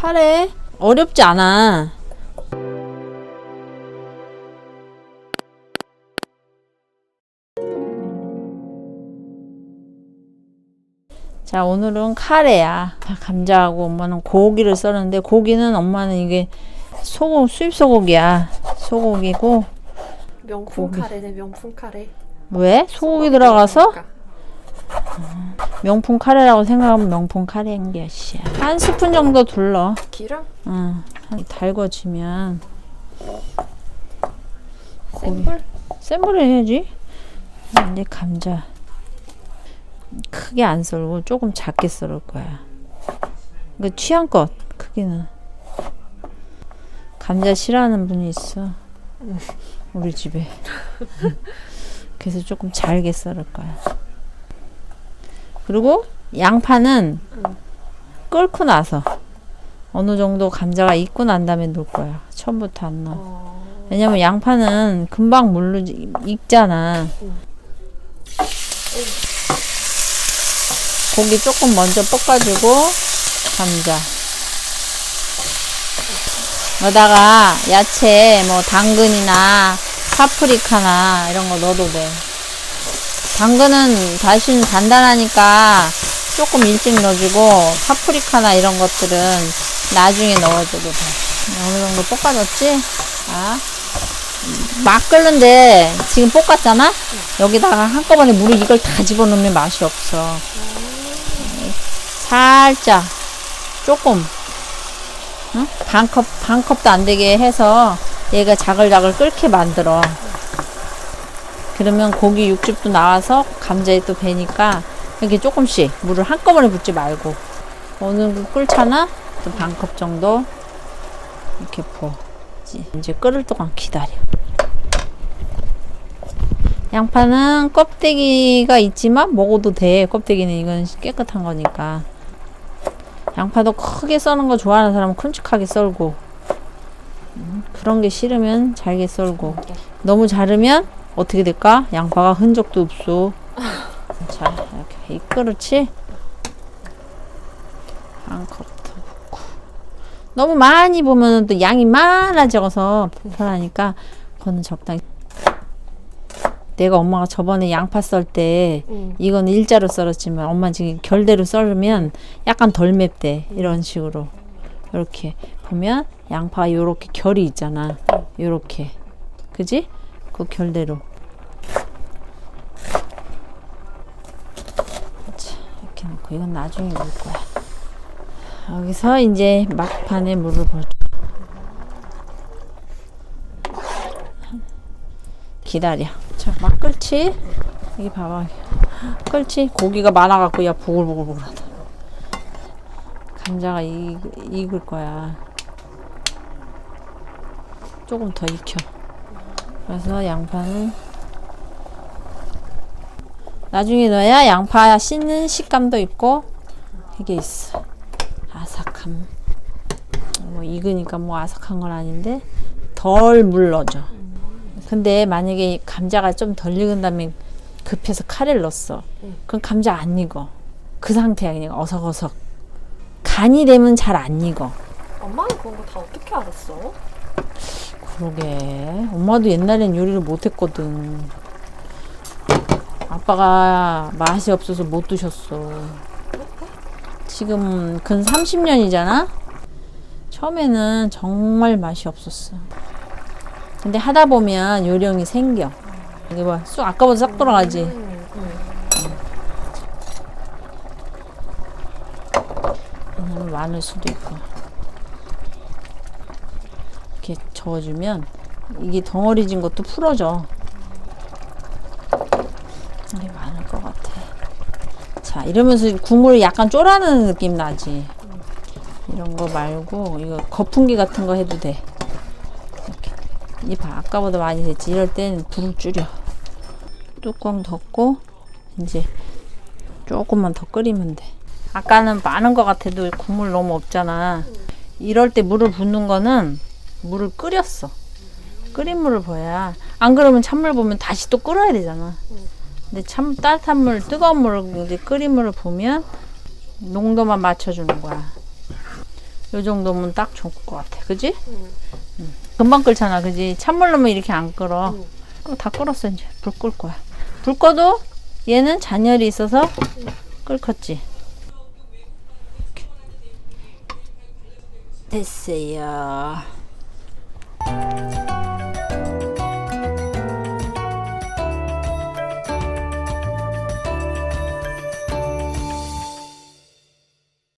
카레 어렵지 않아. 자, 오늘은 카레야. 감자하고 엄마는 고기를 썰었는데 고기는 엄마는 이게 소고 수입 소고기야. 소고기고 명품 고기. 카레네 명품 카레. 왜? 소고기 들어가서 그러니까. 명품 카레라고 생각하면 명품 카레인 게 씨. 한 스푼 정도 둘러. 기름? 응. 한- 달궈지면 센 불? 센 불에 해야지. 근데 감자 크게 안 썰고 조금 작게 썰을 거야. 그 취향껏 크기는. 감자 싫어하는 분이 있어. 우리 집에. 그래서 조금 잘게 썰을 거야. 그리고 양파는 끓고 나서 어느 정도 감자가 익고 난 다음에 넣을 거야. 처음부터 안 넣어. 어. 왜냐면 양파는 금방 물로 익잖아. 고기 조금 먼저 볶아주고 감자. 여기다가 야채 뭐 당근이나 파프리카나 이런 거 넣어도 돼. 당근은 다시는 단단하니까 조금 일찍 넣어주고 파프리카나 이런 것들은 나중에 넣어줘도 돼. 어느 정도 볶아줬지? 아. 막 끓는데 지금 볶았잖아? 여기다가 한꺼번에 물을 이걸 다 집어넣으면 맛이 없어. 살짝, 조금, 응? 반 컵, 반 컵도 안 되게 해서 얘가 자글자글 끓게 만들어. 그러면 고기 육즙도 나와서 감자에 또 배니까 이렇게 조금씩 물을 한꺼번에 붓지 말고 어느 정도 끓잖아? 또반 컵 정도 이렇게 부어. 이제 끓을 동안 기다려. 양파는 껍데기가 있지만 먹어도 돼. 껍데기는 이건 깨끗한 거니까. 양파도 크게 써는 거 좋아하는 사람은 큼직하게 썰고. 음, 그런 게 싫으면 잘게 썰고. 너무 자르면 어떻게 될까? 양파가 흔적도 없어. 자, 이렇게 이 그렇지? 한컵더 붓고. 너무 많이 보면 또 양이 많아져서 불편하니까 그거는 적당히. 내가 엄마가 저번에 양파 썰때 응. 이건 일자로 썰었지만 엄마 지금 결대로 썰으면 약간 덜 맵대 이런 식으로 이렇게 보면 양파 요렇게 결이 있잖아 요렇게 그지 그 결대로. 자, 이렇게 놓고. 이건 나중에 넣을 거야. 여기서 이제 막판에 물을 부어 기다려. 자막 끓지? 여기 봐봐. 끓지? 고기가 많아갖고 야 부글부글부글하다. 감자가 익, 익을 거야. 조금 더 익혀 그래서 양파는 나중에 넣어야 양파 씻는 식감도 있고 이게 있어 아삭함 뭐 익으니까 뭐 아삭한 건 아닌데 덜 물러져 근데 만약에 감자가 좀 덜 익은 다음에 급해서 카레를 넣었어. 그럼 감자 안 익어. 그 상태야 그냥 어석어석. 간이 되면 잘 안 익어. 엄마는 그런 거 다 어떻게 알았어? 그러게. 엄마도 옛날엔 요리를 못했거든. 아빠가 맛이 없어서 못 드셨어. 지금 근 30년이잖아? 처음에는 정말 맛이 없었어. 근데 하다 보면 요령이 생겨. 이게 봐. 쑥 아까보다 싹 돌아가지. 응, 응. 왜냐면 많을 수도 있고. 이렇게 저어주면 이게 덩어리진 것도 풀어져. 이게 많을 것 같아. 자, 이러면서 국물이 약간 쫄아는 느낌 나지. 이런 거 말고 이거 거품기 같은 거 해도 돼. 이렇게. 이봐, 아까보다 많이 됐지. 이럴 땐 불을 줄여. 뚜껑 덮고 이제 조금만 더 끓이면 돼. 아까는 많은 것 같아도 국물 너무 없잖아. 이럴 때 물을 붓는 거는 물을 끓였어. 끓인 물을 부어야. 안 그러면 찬물 보면 다시 또 끓어야 되잖아. 근데 참 따뜻한 물, 뜨거운 물을 이제 끓인 물을 부으면 농도만 맞춰주는 거야. 요 정도면 딱 좋을 것 같아. 그지? 응. 금방 끓잖아. 그지? 찬물 넣으면 이렇게 안 끓어. 응. 어, 다 끓었어, 이제. 불 끌 거야. 불 꺼도 얘는 잔열이 있어서 끓었지. 됐어요.